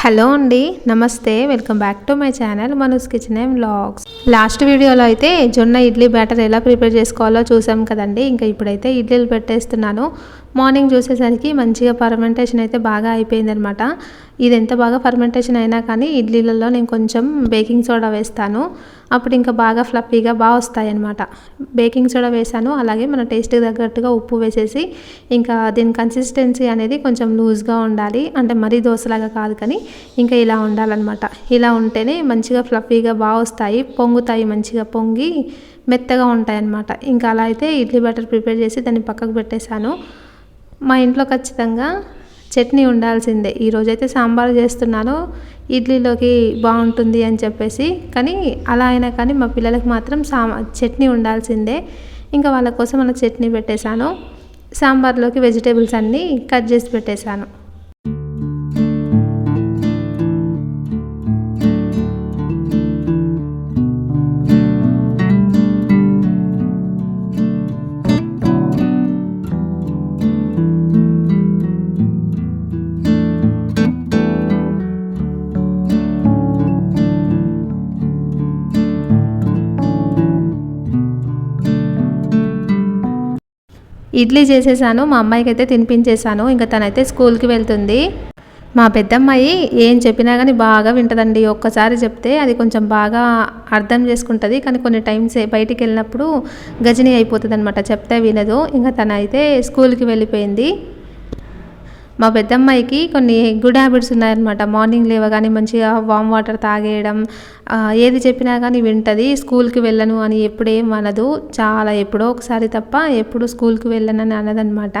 Hello అండి నమస్తే. Welcome back to my channel Manu's kitchen and vlogs. Last వీడియోలో అయితే జొన్న ఇడ్లీ బ్యాటర్ ఎలా ప్రిపేర్ చేసుకోవాలో చూసాం కదండి. ఇంకా ఇప్పుడైతే ఇడ్లీలు పెట్టేస్తున్నాను. మార్నింగ్ చూసేసరికి మంచిగా ఫర్మెంటేషన్ అయితే బాగా అయిపోయిందనమాట ఇది ఎంత బాగా ఫర్మెంటేషన్ అయినా కానీ ఇడ్లీలలో నేను కొంచెం బేకింగ్ సోడా వేస్తాను. అప్పుడు ఇంకా బాగా ఫ్లఫీగా బాగా వస్తాయి అనమాట బేకింగ్ సోడా వేసాను అలాగే మన టేస్ట్కి తగ్గట్టుగా ఉప్పు వేసేసి ఇంకా దీని కన్సిస్టెన్సీ అనేది కొంచెం లూజ్గా ఉండాలి. అంటే మరీ దోశలాగా కాదు కానీ ఇంకా ఇలా ఉండాలన్నమాట. ఇలా ఉంటేనే మంచిగా ఫ్లఫీగా బాగా వస్తాయి పొంగుతాయి మంచిగా పొంగి మెత్తగా ఉంటాయి అన్నమాట ఇంకా అలా అయితే ఇడ్లీ బటర్ ప్రిపేర్ చేసి దాన్ని పక్కకు పెట్టేశాను. మా ఇంట్లో ఖచ్చితంగా చట్నీ ఉండాల్సిందే. ఈరోజైతే సాంబార్ చేస్తున్నాను ఇడ్లీలోకి బాగుంటుంది అని చెప్పేసి. కానీ అలా అయినా కానీ మా పిల్లలకు మాత్రం సా చట్నీ ఉండాల్సిందే. ఇంకా వాళ్ళ కోసం అలా చట్నీ పెట్టేశాను. సాంబార్లోకి వెజిటేబుల్స్ అన్నీ కట్ చేసి పెట్టేశాను. ఇడ్లీ చేసేసాను మా అమ్మాయికి అయితే తినిపించేశాను ఇంకా తనైతే స్కూల్కి వెళ్తుంది. మా పెద్దమ్మాయి ఏం చెప్పినా కానీ బాగా వింటదండి ఒక్కసారి చెప్తే అది కొంచెం బాగా అర్థం చేసుకుంటుంది కానీ కొన్ని టైమ్స్ బయటికి వెళ్ళినప్పుడు గజని అయిపోతుంది అనమాట చెప్తే వినదు. ఇంకా తన అయితే స్కూల్కి వెళ్ళిపోయింది. మా పెద్దమ్మాయికి కొన్ని గుడ్ హ్యాబిట్స్ ఉన్నాయన్నమాట. మార్నింగ్ లేవగానే మంచిగా వామ్ వాటర్ తాగేయడం ఏది చెప్పినా కానీ వింటది. స్కూల్కి వెళ్ళను అని ఎప్పుడేం అనదు. చాలా ఎప్పుడో ఒకసారి తప్ప ఎప్పుడు స్కూల్కి వెళ్ళనని అనదనమాట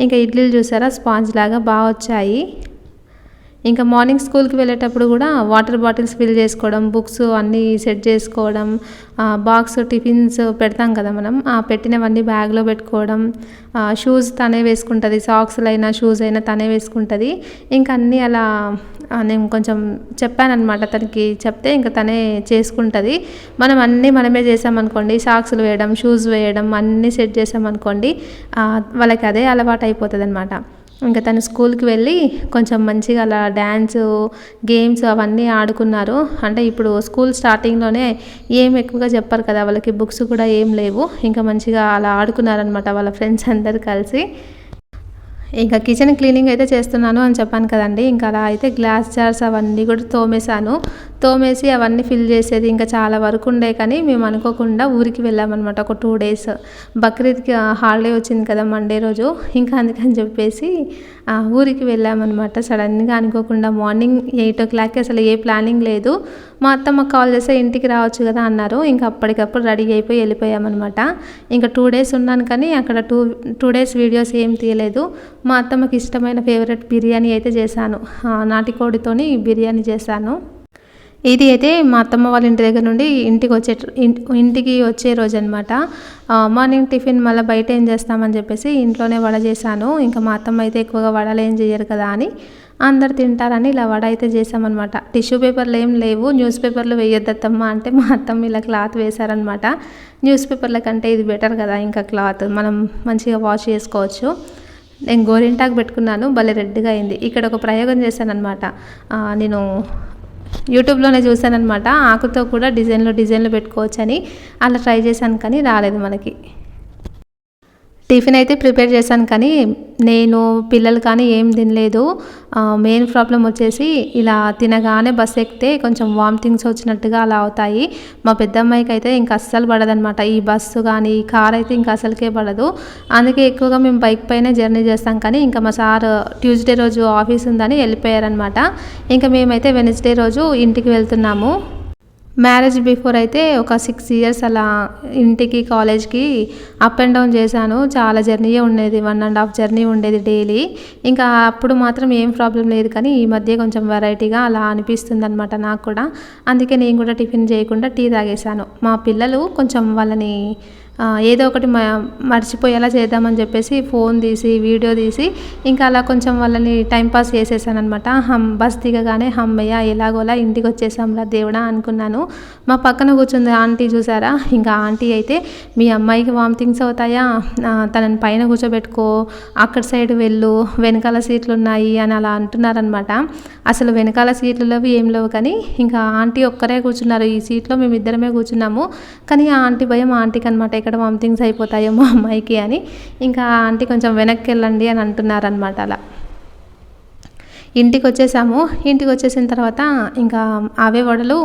ఇంకా ఇడ్లీలు చూసారా? స్పాంజ్ లాగా బాగా వచ్చాయి. ఇంకా మార్నింగ్ స్కూల్కి వెళ్ళేటప్పుడు కూడా వాటర్ బాటిల్స్ ఫిల్ చేసుకోవడం బుక్స్ అన్నీ సెట్ చేసుకోవడం బాక్స్ టిఫిన్స్ పెడతాం కదా మనం. ఆ పెట్టినవన్నీ బ్యాగ్లో పెట్టుకోవడం షూస్ తనే వేసుకుంటుంది సాక్స్లు అయినా షూస్ అయినా తనే వేసుకుంటుంది. ఇంకా అన్నీ అలా నేను కొంచెం చెప్పానన్నమాట తనకి చెప్తే ఇంకా తనే చేసుకుంటుంది. మనం అన్నీ మనమే చేసామనుకోండి సాక్స్లు వేయడం షూస్ వేయడం అన్నీ సెట్ చేసామనుకోండి వాళ్ళకి అదే అలవాటు అయిపోతుంది అనమాట ఇంకా తను స్కూల్కి వెళ్ళి కొంచెం మంచిగా అలా డ్యాన్స్ గేమ్స్ అవన్నీ ఆడుకున్నారు. అంటే ఇప్పుడు స్కూల్ స్టార్టింగ్లోనే ఏం ఎక్కువగా చెప్పారు కదా వాళ్ళకి బుక్స్ కూడా ఏం లేవు. ఇంకా మంచిగా అలా ఆడుకున్నారనమాట వాళ్ళ ఫ్రెండ్స్ అందరు కలిసి. ఇంకా కిచెన్ క్లీనింగ్ అయితే చేస్తున్నాను అని చెప్పాను కదండి. ఇంకా అలా అయితే గ్లాస్ జార్స్ అవన్నీ కూడా తోమేశాను. తోమేసి అవన్నీ ఫిల్ చేసేది ఇంకా చాలా వరకు ఉండే కానీ మేము అనుకోకుండా ఊరికి వెళ్ళామన్నమాట ఒక టూ డేస్ బక్రీద్కి హాలిడే వచ్చింది కదా మండే రోజు. ఇంకా అందుకని చెప్పేసి ఊరికి వెళ్ళామన్నమాట. సడన్గా అనుకోకుండా మార్నింగ్ ఎయిట్ ఓ క్లాక్కి అసలు ఏ ప్లానింగ్ లేదు. మా అత్తమ్మ కాల్ చేస్తే ఇంటికి రావచ్చు కదా అన్నారు. ఇంకా అప్పటికప్పుడు రెడీ అయిపోయి వెళ్ళిపోయామన్నమాట. ఇంకా టూ డేస్ ఉన్నాను కానీ అక్కడ టూ టూ డేస్ వీడియోస్ ఏం తీయలేదు. మా అత్తమ్మకి ఇష్టమైన ఫేవరెట్ బిర్యానీ అయితే చేశాను. నాటికోడితోని బిర్యానీ చేశాను. ఇది అయితే మా అత్తమ్మ వాళ్ళ ఇంటి దగ్గర నుండి ఇంటికి వచ్చే ఇంటికి వచ్చే రోజు అనమాట మార్నింగ్ టిఫిన్ మళ్ళీ బయట ఏం చేస్తామని చెప్పేసి ఇంట్లోనే వడ చేశాను. ఇంకా మా అత్తమ్మ అయితే ఎక్కువగా వడలు ఏం చేయరు కదా అని అందరు తింటారని ఇలా వడ అయితే చేసామన్నమాట టిష్యూ పేపర్లు ఏం లేవు. న్యూస్ పేపర్లు వేయొద్దత్తమ్మ అంటే మా అత్తమ్మ ఇలా క్లాత్ వేశారనమాట న్యూస్ పేపర్ల కంటే ఇది బెటర్ కదా ఇంకా క్లాత్ మనం మంచిగా వాష్ చేసుకోవచ్చు. నేను గోరింటాకు పెట్టుకున్నాను భలే రెడ్గా అయింది. ఇక్కడ ఒక ప్రయోగం చేశాను అనమాట నేను యూట్యూబ్లోనే చూశానమాట ఆకుతో కూడా డిజైన్లు డిజైన్లు పెట్టుకోవచ్చని. అలా ట్రై చేశాను కానీ రాలేదు మనకి. టిఫిన్ అయితే ప్రిపేర్ చేశాను కానీ నేను పిల్లలు కానీ ఏం తినలేదు. మెయిన్ ప్రాబ్లం వచ్చేసి ఇలా తినగానే బస్ ఎక్కితే కొంచెం వామిటింగ్స్ వచ్చినట్టుగా అలా అవుతాయి. మా పెద్దమ్మాయికి అయితే ఇంకా అస్సలు పడదనమాట. ఈ బస్సు కానీ ఈ కార్ అయితే ఇంకా అసలుకే పడదు. అందుకే ఎక్కువగా మేము బైక్ పైనే జర్నీ చేస్తాం కానీ ఇంకా మా సార్ ట్యూస్డే రోజు ఆఫీస్ ఉందని వెళ్ళిపోయారనమాట. ఇంకా మేమైతే వెనస్డే రోజు ఇంటికి వెళ్తున్నాము. మ్యారేజ్ బిఫోర్ అయితే ఒక సిక్స్ ఇయర్స్ అలా ఇంటికి కాలేజ్కి అప్ అండ్ డౌన్ చేశాను. చాలా జర్నీయే ఉండేది వన్ అండ్ హాఫ్ జర్నీ ఉండేది డైలీ. ఇంకా అప్పుడు మాత్రం ఏం ప్రాబ్లం లేదు కానీ ఈ మధ్య కొంచెం వెరైటీగా అలా అనిపిస్తుంది అనమాట నాకు కూడా. అందుకే నేను కూడా టిఫిన్ చేయకుండా టీ తాగేశాను. మా పిల్లలు కొంచెం వాళ్ళని ఏదో ఒకటి మ మర్చిపోయేలా చేద్దామని చెప్పేసి ఫోన్ తీసి వీడియో తీసి ఇంకా అలా కొంచెం వాళ్ళని టైంపాస్ చేసేసాను అనమాట హమ్ బస్ దిగగానే హమ్మయ్య ఎలాగోలా ఇంటికి వచ్చేసాంలా దేవుడా అనుకున్నాను. మా పక్కన కూర్చుంది ఆంటీ చూసారా? ఇంకా ఆంటీ అయితే మీ అమ్మాయికి వామిటింగ్స్ అవుతాయా? తనని పైన కూర్చోబెట్టుకో అక్కడ సైడ్ వెళ్ళు వెనకాల సీట్లు ఉన్నాయి అని అలా అంటున్నారనమాట అసలు వెనకాల సీట్లు లేవు ఏం లేవు కానీ ఇంకా ఆంటీ ఒక్కరే కూర్చున్నారు. ఈ సీట్లో మేము ఇద్దరమే కూర్చున్నాము. కానీ ఆ ఆంటీ భయం ఆంటీకి అనమాట ఇక్కడ వామిటింగ్స్ అయిపోతాయేమో అమ్మాయికి అని. ఇంకా ఆంటీ కొంచెం వెనక్కి వెళ్ళండి అని అంటున్నారనమాట అలా. ఇంటికి వచ్చేసాము. ఇంటికి వచ్చేసిన తర్వాత ఇంకా అవే వడలు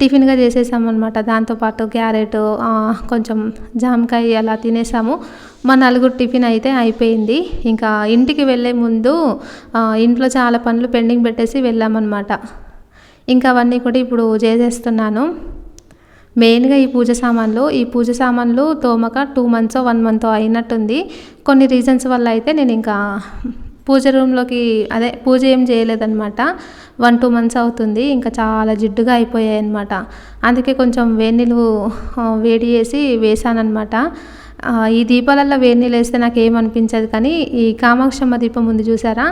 టిఫిన్గా చేసేసాము అనమాట దాంతోపాటు క్యారెట్ కొంచెం జామకాయ అలా తినేసాము. మా నలుగురు టిఫిన్ అయితే అయిపోయింది. ఇంకా ఇంటికి వెళ్ళే ముందు ఇంట్లో చాలా పనులు పెండింగ్ పెట్టేసి వెళ్ళామన్నమాట. ఇంకా అవన్నీ కూడా ఇప్పుడు చేసేస్తున్నాను. మెయిన్గా ఈ పూజ సామాన్లు ఈ పూజ సామాన్లు తోమక టూ మంత్స్ వన్ మంత్ అయినట్టుంది. కొన్ని రీజన్స్ వల్ల అయితే నేను ఇంకా పూజ రూమ్లోకి అదే పూజ ఏం చేయలేదన్నమాట. వన్ టూ మంత్స్ అవుతుంది. ఇంకా చాలా జిడ్డుగా అయిపోయాయి అనమాట అందుకే కొంచెం వేడి నీళ్ళు వేడి చేసి వేసానమాట ఈ దీపాలలో వేడి నీళ్ళు వేస్తే నాకు ఏమనిపించదు కానీ ఈ కామాక్షమ్మ దీపం ఉంది చూసారా?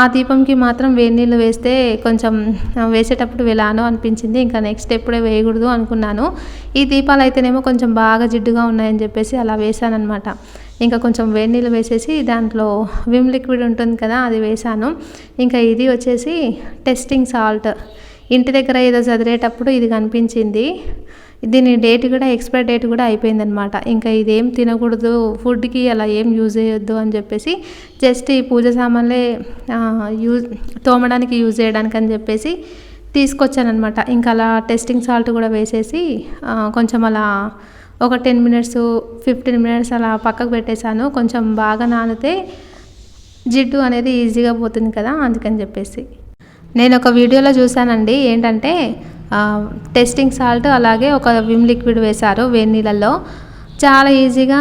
ఆ దీపంకి మాత్రం వేడి నీళ్ళు వేస్తే కొంచెం వేసేటప్పుడు వెళ్ళాను అనిపించింది. ఇంకా నెక్స్ట్ ఎప్పుడే వేయకూడదు అనుకున్నాను. ఈ దీపాలు అయితేనేమో కొంచెం బాగా జిడ్డుగా ఉన్నాయని చెప్పేసి అలా వేశానమాట ఇంకా కొంచెం వేడి నీళ్ళు వేసేసి దాంట్లో విమ్ లిక్విడ్ ఉంటుంది కదా అది వేసాను ఇంకా ఇది వచ్చేసి టెస్టింగ్ సాల్ట్. ఇంటి దగ్గర ఏదో చదివేటప్పుడు ఇది కనిపించింది. దీని డేట్ కూడా ఎక్స్పైర్ డేట్ కూడా అయిపోయిందనమాట ఇంకా ఇదేం తినకూడదు ఫుడ్కి అలా ఏం యూజ్ చేయొద్దు అని చెప్పేసి జస్ట్ ఈ పూజ సామాన్లే యూజ్ తోమడానికి యూజ్ చేయడానికి అని చెప్పేసి తీసుకొచ్చానమాట ఇంకా అలా టెస్టింగ్ సాల్ట్ కూడా వేసేసి కొంచెం అలా ఒక టెన్ మినిట్స్ ఫిఫ్టీన్ మినిట్స్ అలా పక్కకు పెట్టేశాను. కొంచెం బాగా నానితే జిడ్డు అనేది ఈజీగా పోతుంది కదా అందుకని చెప్పేసి. నేను ఒక వీడియోలో చూశానండి ఏంటంటే టెస్టింగ్ సాల్ట్ అలాగే ఒక విమ్ లిక్విడ్ వేశారు వేడి నీళ్ళల్లో. చాలా ఈజీగా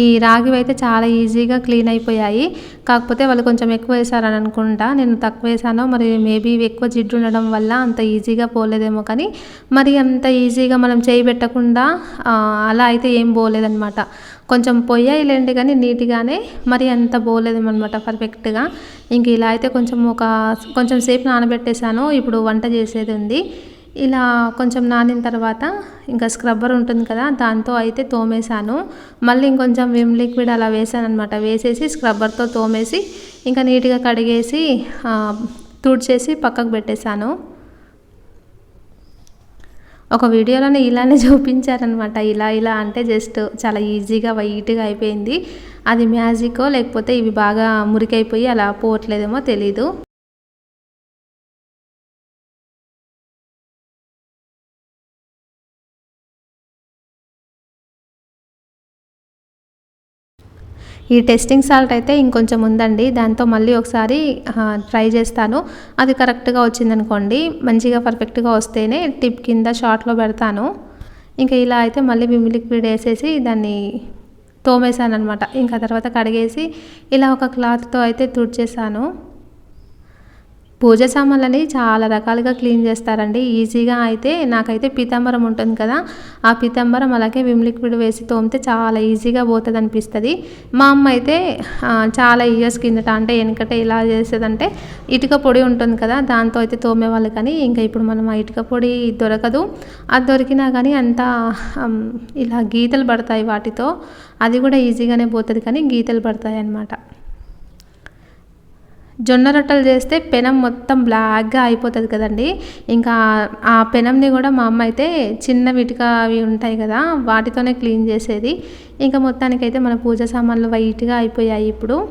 ఈ రాగివి అయితే చాలా ఈజీగా క్లీన్ అయిపోయాయి. కాకపోతే వాళ్ళు కొంచెం ఎక్కువ వేశారని అనుకుంటా. నేను తక్కువ వేసాను మరి మేబీ ఎక్కువ జిడ్డు ఉండడం వల్ల అంత ఈజీగా పోలేదేమో కానీ మరి అంత ఈజీగా మనం చేయి పెట్టకుండా అలా అయితే ఏం పోలేదనమాట కొంచెం పొయ్యాయి లేండి కానీ నీట్గానే మరి అంత పోలేదన్నమాట పర్ఫెక్ట్గా. ఇంక ఇలా అయితే కొంచెం ఒక కొంచెం సేపు నానబెట్టేశాను. ఇప్పుడు వంట చేసేది ఉంది. ఇలా కొంచెం నానిన తర్వాత ఇంకా స్క్రబ్బర్ ఉంటుంది కదా దాంతో అయితే తోమేశాను. మళ్ళీ ఇంకొంచెం విమ్ లిక్విడ్ అలా వేసాను అనమాట వేసేసి స్క్రబ్బర్తో తోమేసి ఇంకా నీట్గా కడిగేసి తుడిచేసి పక్కకు పెట్టేశాను. ఒక వీడియోలోనే ఇలానే చూపించారనమాట ఇలా ఇలా అంటే జస్ట్ చాలా ఈజీగా వైట్గా అయిపోయింది. అది మ్యాజికో లేకపోతే ఇవి బాగా మురికైపోయి అలా పోవట్లేదేమో తెలీదు. ఈ టెస్టింగ్ సాల్ట్ అయితే ఇంకొంచెం ఉందండి. దాంతో మళ్ళీ ఒకసారి ట్రై చేస్తాను. అది కరెక్ట్గా వచ్చిందనుకోండి మంచిగా పర్ఫెక్ట్గా వస్తేనే టిప్ కింద షార్ట్లో పెడతాను. ఇంకా ఇలా అయితే మళ్ళీ విమ్ లిక్విడ్ వేసేసి దాన్ని తోమేశాను అనమాట ఇంకా తర్వాత కడిగేసి ఇలా ఒక క్లాత్తో అయితే తుడిచేసాను పూజ సామాన్లని చాలా రకాలుగా క్లీన్ చేస్తారండి. ఈజీగా అయితే నాకైతే పీతాంబరం ఉంటుంది కదా ఆ పీతాంబరం అలాగే విమ్ లిక్విడ్ వేసి తోమితే చాలా ఈజీగా పోతుంది అనిపిస్తుంది మా అమ్మ అయితే చాలా ఇయర్స్ కిందట అంటే వెనకట ఇలా చేసేదంటే ఇటుక పొడి ఉంటుంది కదా దాంతో అయితే తోమేవాళ్ళు కానీ ఇంకా ఇప్పుడు మనం ఆ ఇటుక పొడి దొరకదు. అది దొరికినా కానీ అంతా ఇలా గీతలు పడతాయి వాటితో. అది కూడా ఈజీగానే పోతుంది కానీ గీతలు పడతాయి అన్నమాట జొన్న రొట్టెలు చేస్తే పెనం మొత్తం బ్లాక్గా అయిపోతుంది కదండి. ఇంకా ఆ పెనంని కూడా మా అమ్మ అయితే చిన్న విటిక అవి ఉంటాయి కదా వాటితోనే క్లీన్ చేసేది. ఇంకా మొత్తానికైతే మన పూజ సామాన్లు వైట్గా అయిపోయాయి ఇప్పుడు.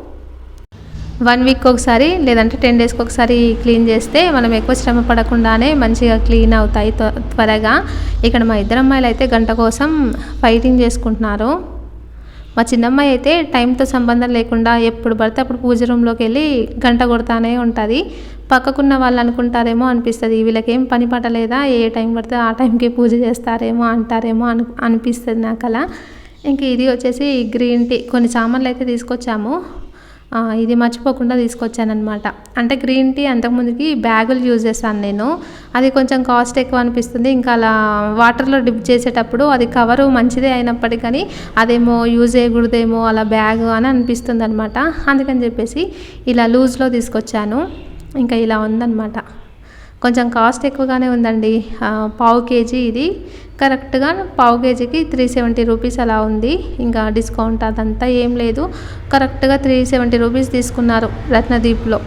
వన్ వీక్ ఒకసారి లేదంటే టెన్ డేస్కి ఒకసారి క్లీన్ చేస్తే మనం ఎక్కువ శ్రమ పడకుండానే మంచిగా క్లీన్ అవుతాయి త్వ- త్వరగా. ఇక్కడ మా ఇద్దరు అమ్మాయిలు అయితే గంట కోసం ఫైటింగ్ చేసుకుంటున్నారు. మా చిన్నమ్మాయి అయితే టైంతో సంబంధం లేకుండా ఎప్పుడు పడితే అప్పుడు పూజ రూమ్లోకి వెళ్ళి గంట కొడతానే ఉంటుంది. పక్కకున్న వాళ్ళు అనుకుంటారేమో అనిపిస్తుంది వీళ్ళకేం పని పట్టలేదా ఏ టైం పడితే ఆ టైంకి పూజ చేస్తారేమో అంటారేమో అని అనిపిస్తుంది నాకు అలా ఇంక ఇది వచ్చేసి గ్రీన్ టీ కొన్ని సామాన్లు అయితే తీసుకొచ్చాము. ఇది మర్చిపోకుండా తీసుకొచ్చానమాట అంటే గ్రీన్ టీ అంతకుముందుకి బ్యాగులు యూజ్ చేస్తాను నేను. అది కొంచెం కాస్ట్ ఎక్కువ అనిపిస్తుంది. ఇంకా అలా వాటర్లో డిప్ చేసేటప్పుడు అది కవరు మంచిదే అయినప్పటికీ కానీ అదేమో యూజ్ చేయకూడదేమో అలా బ్యాగ్ అని అనిపిస్తుంది అనమాట అందుకని చెప్పేసి ఇలా లూజ్లో తీసుకొచ్చాను. ఇంకా ఇలా ఉందన్నమాట. కొంచెం కాస్ట్ ఎక్కువగానే ఉందండి. పావు కేజీ ఇది. కరెక్ట్గా పావు కేజీకి త్రీ సెవెంటీ రూపీస్ అలా ఉంది. ఇంకా డిస్కౌంట్ అదంతా ఏం లేదు. కరెక్ట్గా త్రీ సెవెంటీ రూపీస్ తీసుకున్నారు రత్నదీప్లో.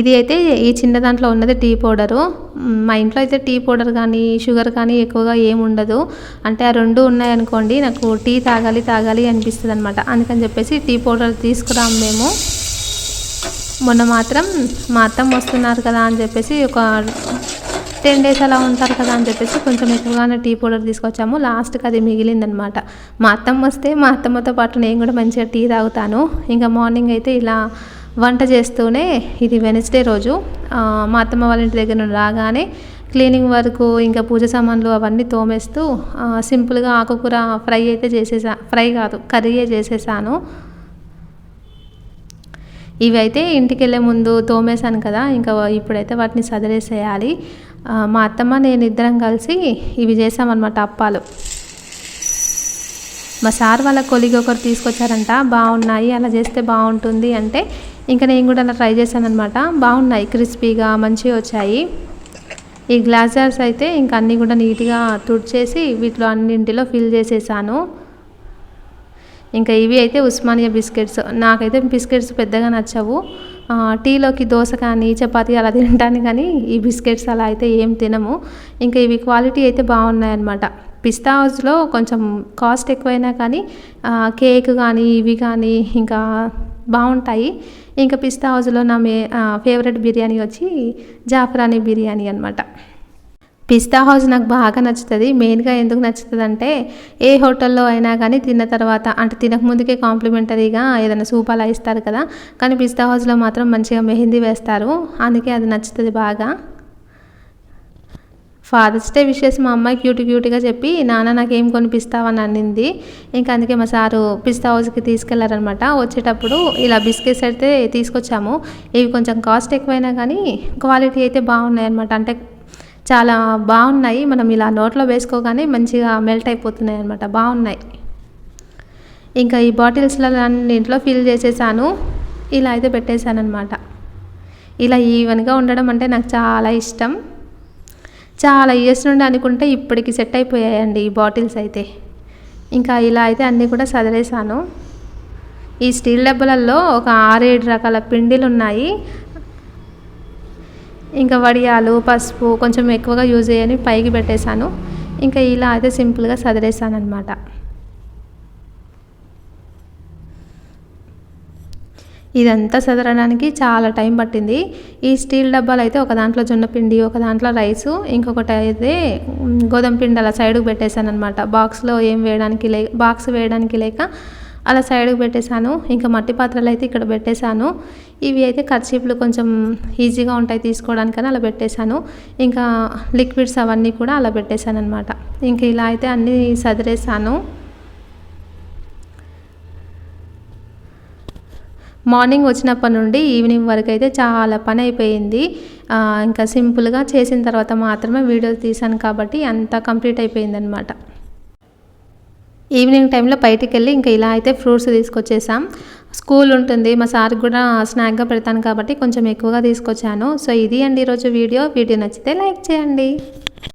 ఇది అయితే ఈ చిన్న దాంట్లో ఉన్నది టీ పౌడరు. మా ఇంట్లో అయితే టీ పౌడర్ కానీ షుగర్ కానీ ఎక్కువగా ఏమి ఉండదు. అంటే ఆ రెండు ఉన్నాయనుకోండి నాకు టీ తాగాలి తాగాలి అనిపిస్తుంది అనమాట అందుకని చెప్పేసి టీ పౌడర్ తీసుకురాము మేము. మొన్న మాత్రం మా అత్తమ్మ వస్తున్నారు కదా అని చెప్పేసి ఒక టెన్ డేస్ అలా ఉంటారు కదా అని చెప్పేసి కొంచెం ఎక్కువగానే టీ పౌడర్ తీసుకొచ్చాము. లాస్ట్కి అది మిగిలిందనమాట మా అత్తమ్మ వస్తే మా అత్తమ్మతో పాటు నేను కూడా మంచిగా టీ తాగుతాను. ఇంకా మార్నింగ్ అయితే ఇలా వంట చేస్తూనే ఇది వెనస్డే రోజు. మా అత్తమ్మ వాళ్ళ ఇంటి దగ్గర నుండి రాగానే క్లీనింగ్ వరకు ఇంకా పూజ సామాన్లు అవన్నీ తోమేస్తూ సింపుల్గా ఆకుకూర ఫ్రై అయితే చేసేసా ఫ్రై కాదు కర్రీయే చేసేసాను. ఇవి అయితే ఇంటికి వెళ్ళే ముందు తోమేశాను కదా ఇంకా ఇప్పుడైతే వాటిని సదిరేసేయాలి. మా అత్తమ్మ నేను ఇద్దరం కలిసి ఇవి చేసామన్నమాట అప్పాలు. మా సార్ వాళ్ళ కొలిగి ఒకరు తీసుకొచ్చారంట బాగున్నాయి అలా చేస్తే బాగుంటుంది అంటే ఇంకా నేను కూడా అలా ట్రై చేశాను అనమాట బాగున్నాయి క్రిస్పీగా మంచిగా వచ్చాయి. ఈ గ్లాస్ జార్స్ అయితే ఇంకా అన్నీ కూడా నీట్గా తుడిచేసి వీటిలో అన్నింటిలో ఫిల్ చేసేసాను. ఇంకా ఇవి అయితే ఉస్మానియా బిస్కెట్స్. నాకైతే బిస్కెట్స్ పెద్దగా నచ్చవు. టీలోకి దోశ కానీ చపాతీ అలా తింటాను కానీ ఈ బిస్కెట్స్ అలా అయితే ఏం తినము. ఇంకా ఇవి క్వాలిటీ అయితే బాగున్నాయన్నమాట. పిస్తా హౌస్లో కొంచెం కాస్ట్ ఎక్కువైనా కానీ కేక్ కానీ ఇవి కానీ ఇంకా బాగుంటాయి. ఇంకా పిస్తా హౌస్లో నా మే ఫేవరెట్ బిర్యానీ వచ్చి జాఫ్రానీ బిర్యానీ అనమాట పిస్తా హౌస్ నాకు బాగా నచ్చుతుంది. మెయిన్గా ఎందుకు నచ్చుతుంది అంటే ఏ హోటల్లో అయినా కానీ తిన్న తర్వాత అంటే తినక ముందుకే కాంప్లిమెంటరీగా ఏదైనా సూప్ అలా ఇస్తారు కదా. కానీ పిస్తా హౌస్లో మాత్రం మంచిగా మెహందీ వేస్తారు. అందుకే అది నచ్చుతుంది బాగా. ఫాదర్స్ డే విషెస్ మా అమ్మాయి క్యూట్ క్యూట్గా చెప్పి నాన్న నాకు ఏం కొనిపిస్తావని అన్నింది. ఇంకా అందుకే మా సారు పిస్తా హౌస్కి తీసుకెళ్ళారనమాట వచ్చేటప్పుడు ఇలా బిస్కెట్స్ అయితే తీసుకొచ్చాము. ఇవి కొంచెం కాస్ట్ ఎక్కువైనా కానీ క్వాలిటీ అయితే బాగున్నాయి అనమాట అంటే చాలా బాగున్నాయి. మనం ఇలా నోట్లో వేసుకోగానే మంచిగా మెల్ట్ అయిపోతున్నాయి అనమాట బాగున్నాయి. ఇంకా ఈ బాటిల్స్లో అన్నింటిలో ఫిల్ చేసేసాను. ఇలా అయితే పెట్టేశాను అనమాట ఇలా ఈవెన్గా ఉండడం అంటే నాకు చాలా ఇష్టం. చాలా ఇయర్స్ నుండి అనుకుంటే ఇప్పటికి సెట్ అయిపోయాయండి ఈ బాటిల్స్ అయితే. ఇంకా ఇలా అయితే అన్నీ కూడా సదిరేసాను ఈ స్టీల్ డబ్బాలలో ఒక ఆరేడు రకాల పిండిలు ఉన్నాయి. ఇంకా వడియాలు పసుపు కొంచెం ఎక్కువగా యూజ్ చేయని పైకి పెట్టేశాను. ఇంకా ఇలా అయితే సింపుల్గా సదిరేసాను అనమాట ఇదంతా సెదరడానికి చాలా టైం పట్టింది. ఈ స్టీల్ డబ్బాలు అయితే ఒక దాంట్లో జొన్న పిండి ఒక దాంట్లో రైసు ఇంకొకటి అయితే గోధుమ పిండి అలా సైడ్కి పెట్టేశాను అనమాట బాక్స్లో ఏం వేయడానికి లే బాక్స్ వేయడానికి లేక అలా సైడ్కి పెట్టేశాను. ఇంకా మట్టి పాత్రలు అయితే ఇక్కడ పెట్టేశాను. ఇవి అయితే కర్చీపులు కొంచెం ఈజీగా ఉంటాయి తీసుకోవడానికని అలా పెట్టేశాను. ఇంకా లిక్విడ్స్ అవన్నీ కూడా అలా పెట్టేశాను అనమాట ఇంక ఇలా అయితే అన్నీ సదిరేశాను. మార్నింగ్ వచ్చినప్పటి నుండి ఈవినింగ్ వరకు అయితే చాలా పని అయిపోయింది. ఇంకా సింపుల్గా చేసిన తర్వాత మాత్రమే వీడియో తీశాను కాబట్టి అంతా కంప్లీట్ అయిపోయిందనమాట ఈవినింగ్ టైంలో బయటికి వెళ్ళి ఇంకా ఇలా అయితే ఫ్రూట్స్ తీసుకొచ్చేసాం. స్కూల్ ఉంటుంది. మా సార్కి కూడా స్నాక్గా పెడతాను కాబట్టి కొంచెం ఎక్కువగా తీసుకొచ్చాను. సో ఇది అండి ఈరోజు వీడియో. వీడియో నచ్చితే లైక్ చేయండి.